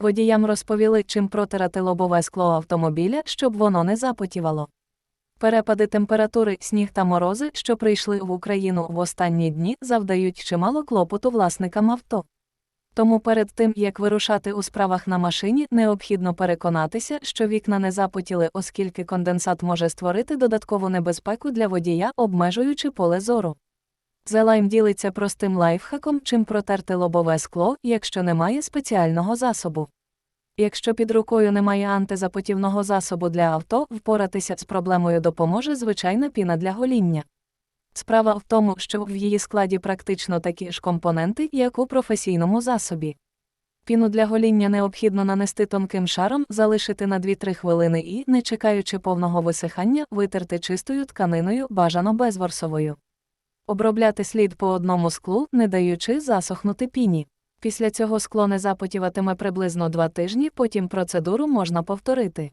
Водіям розповіли, чим протирати лобове скло автомобіля, щоб воно не запотівало. Перепади температури, сніг та морози, що прийшли в Україну в останні дні, завдають чимало клопоту власникам авто. Тому перед тим, як вирушати у справах на машині, необхідно переконатися, що вікна не запотіли, оскільки конденсат може створити додаткову небезпеку для водія, обмежуючи поле зору. Зелайм ділиться простим лайфхаком, чим протерти лобове скло, якщо немає спеціального засобу. Якщо під рукою немає антизапотівного засобу для авто, впоратися з проблемою допоможе звичайна піна для гоління. Справа в тому, що в її складі практично такі ж компоненти, як у професійному засобі. Піну для гоління необхідно нанести тонким шаром, залишити на 2-3 хвилини і, не чекаючи повного висихання, витерти чистою тканиною, бажано безворсовою. Обробляти слід по одному склу, не даючи засохнути піні. Після цього скло не запотіватиме приблизно 2 тижні, потім процедуру можна повторити.